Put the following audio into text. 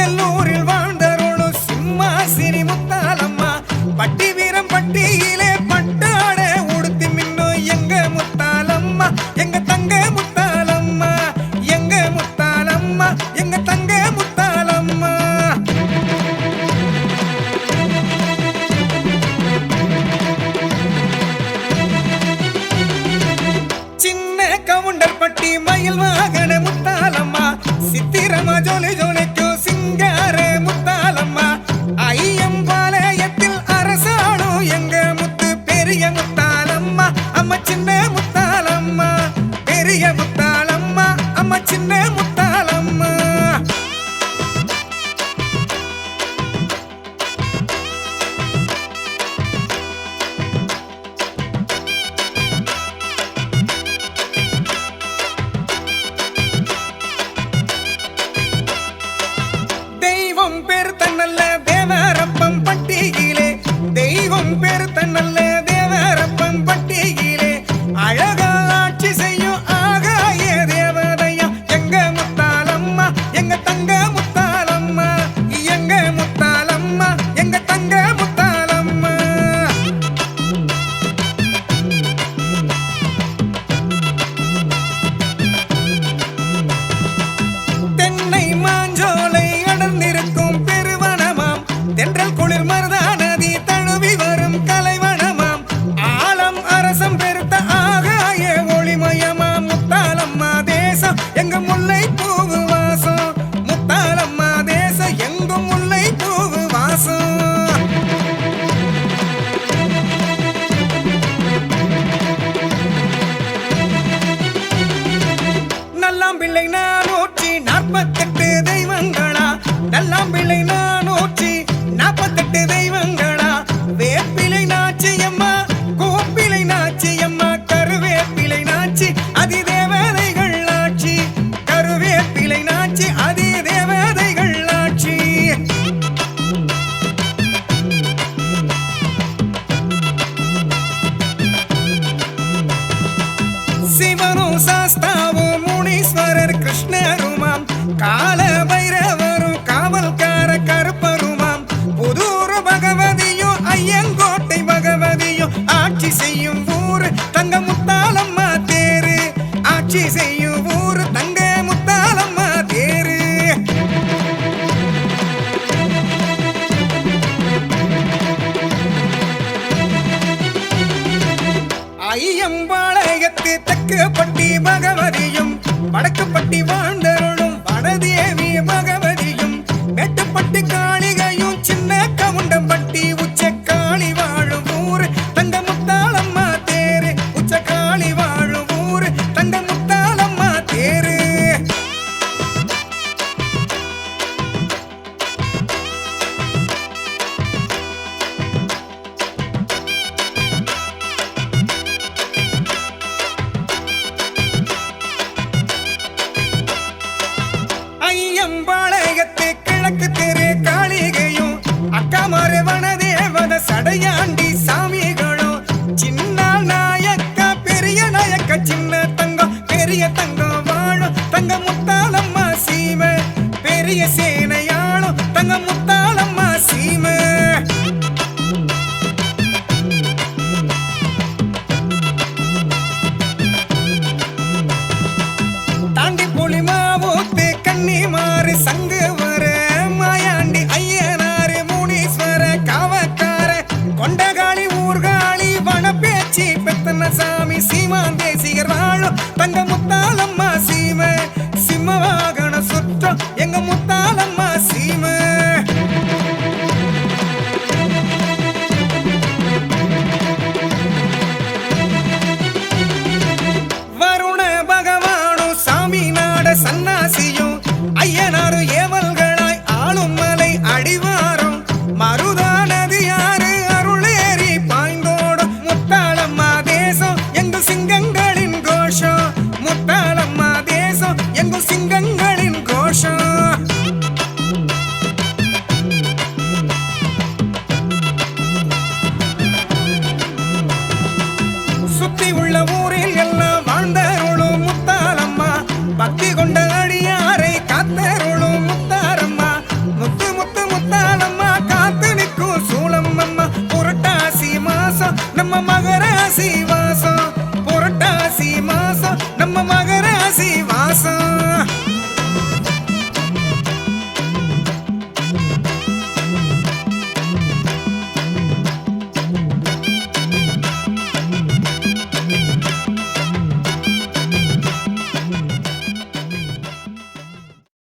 நெல்லூரில் வாழ்ந்தருளும் சிம்மாசினி முத்தாலம்மா பட்டி வீரம் பட்டியிலே பட்டாட உடுத்தி மின்னோ எங்க முத்தாலம்மா எங்க தங்க முத்தாலம்மா எங்க முத்தாலம்மா எங்க தங்க முத்தாலம்மா சின்ன கவுண்டர் பட்டி மயில் வாகன முத்தாலம்மா சித்திரமா ஜோலி ஜோலி நல்லாம்பிள்ளை நானூற்றி நாற்பத்தெட்டு தெய்வங்களா? நல்லாம்பிள்ளை நூற்றி நாற்பத்தெட்டு தெய்வங்களா? எல்லாம் வாழ்ந்தருளும் முத்தாரம்மா பக்தி கொண்ட அடியாரை காத்தருளும் முத்தாரம்மா. முத்து முத்து முத்தாரம்மா காத்து நிற்கும் சூளம் அம்மா. புரட்டாசி மகராசி வா